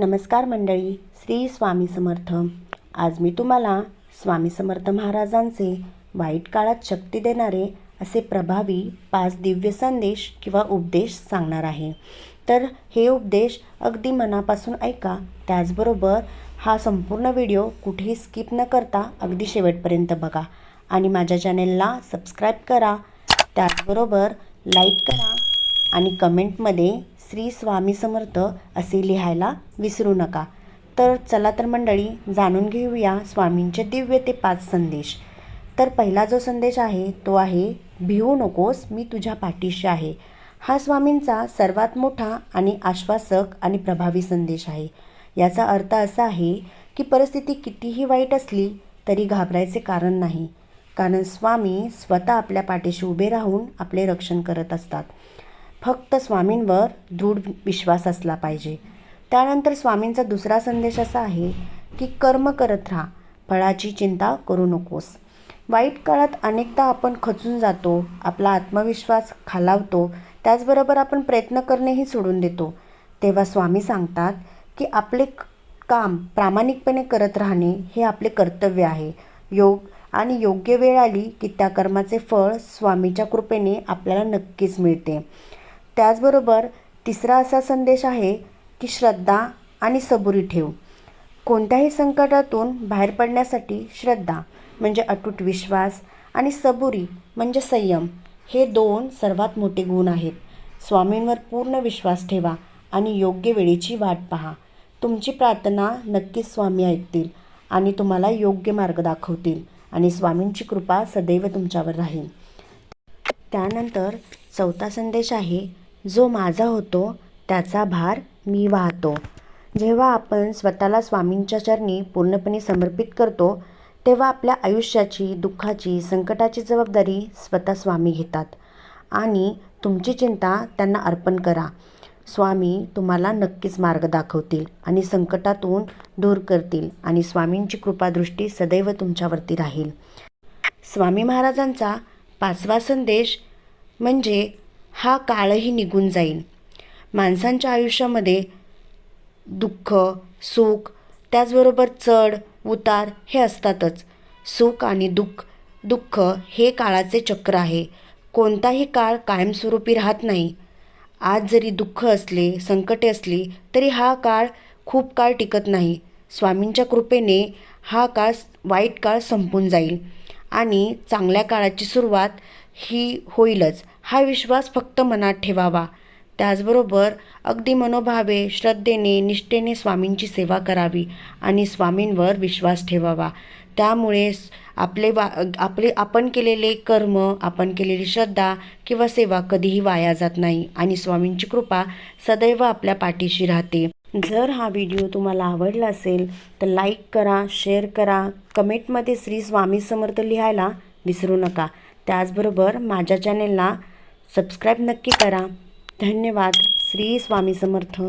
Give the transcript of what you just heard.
नमस्कार मंडळी श्री स्वामी समर्थ. आज मी तुम्हाला स्वामी समर्थ महाराजांचे वाईट काळात शक्ती देणारे असे प्रभावी पाच दिव्य संदेश किंवा उपदेश सांगणार आहे. तर हे उपदेश अगदी मनापासून ऐका त्याचबरोबर हा संपूर्ण व्हिडिओ कुठेही स्किप न करता अगदी शेवटपर्यंत बघा आणि माझ्या चॅनेलला सबस्क्राईब करा त्याचबरोबर लाईक करा आणि कमेंटमध्ये श्री स्वामी समर्थ असे लिहायला विसरू नका. तर चला तर मंडळी जाणून घेऊया स्वामींचे दिव्य ते पाच संदेश. तर पहिला जो संदेश आहे तो आहे भिवू नकोस मी तुझ्या पाठीशी आहे. हा स्वामींचा सर्वात मोठा आणि आश्वासक आणि प्रभावी संदेश आहे. याचा अर्थ असा आहे की परिस्थिती कितीही वाईट असली तरी घाबरायचे कारण नाही. कारण स्वामी स्वतः आपल्या पाठीशी उभे राहून आपले रक्षण करत असतात. फक्त स्वामींवर दृढ विश्वास असला पाहिजे. त्यानंतर स्वामींचा दुसरा संदेश असा आहे की कर्म करत राहा फळाची चिंता करू नकोस. वाईट काळात अनेकदा आपण खचून जातो आपला आत्मविश्वास खालावतो त्याचबरोबर आपण प्रयत्न करणेही सोडून देतो. तेव्हा स्वामी सांगतात की आपले काम प्रामाणिकपणे करत राहणे हे आपले कर्तव्य आहे. योग आणि योग्य वेळ आली की त्या कर्माचे फळ स्वामीच्या कृपेने आपल्याला नक्कीच मिळते. त्याचबरोबर तिसरा असा संदेश आहे की श्रद्धा आणि सबुरी ठेव. कोणत्याही संकटातून बाहेर पडण्यासाठी श्रद्धा म्हणजे अटूट विश्वास आणि सबुरी म्हणजे संयम हे दोन सर्वात मोठे गुण आहेत. स्वामींवर पूर्ण विश्वास ठेवा आणि योग्य वेळेची वाट पहा. तुमची प्रार्थना नक्कीच स्वामी ऐकतील आणि तुम्हाला योग्य मार्ग दाखवतील आणि स्वामींची कृपा सदैव तुमच्यावर राहील. त्यानंतर चौथा संदेश आहे जो माझा होतो त्याचा भार मी वाहतो. जेव्हा आपण स्वतःला स्वामींच्या चरणी पूर्णपणे समर्पित करतो तेव्हा आपल्या आयुष्याची दुःखाची संकटाची जबाबदारी स्वतः स्वामी घेतात. आणि तुमची चिंता त्यांना अर्पण करा. स्वामी तुम्हाला नक्कीच मार्ग दाखवतील आणि संकटातून दूर करतील आणि स्वामींची कृपादृष्टी सदैव तुमच्यावरती राहील. स्वामी महाराजांचा पाचवा संदेश म्हणजे हा काळही निघून जाईल माणसांच्या आयुष्यामध्ये दुःख सुख त्याचबरोबर चढ उतार हे असतातच. सुख आणि दुःख दुःख हे काळाचे चक्र आहे. कोणताही काळ कायमस्वरूपी राहत नाही. आज जरी दुःख असले संकटे असली तरी हा काळ खूप काळ टिकत नाही. स्वामींच्या कृपेने हा काळ वाईट काळ संपून जाईल. आणि चांगल्या काळाची सुरुवात ही होईलच. हा विश्वास फक्त मनात ठेवावा. त्याचबरोबर अगदी मनोभावे श्रद्धेने निष्ठेने स्वामींची सेवा करावी आणि स्वामींवर विश्वास ठेवावा. त्यामुळे आपले वा आपले आपण केलेले कर्म आपण केलेली श्रद्धा किंवा सेवा कधीही वाया जात नाही आणि स्वामींची कृपा सदैव आपल्या पाठीशी राहते. जर हा व्हिडिओ तुम्हाला आवडला असेल तर लाईक करा शेअर करा. कमेंटमध्ये श्री स्वामी समर्थ लिहायला विसरू नका. त्याचबरोबर माझ्या चॅनेलला सबस्क्राईब नक्की करा. धन्यवाद. श्री स्वामी समर्थ.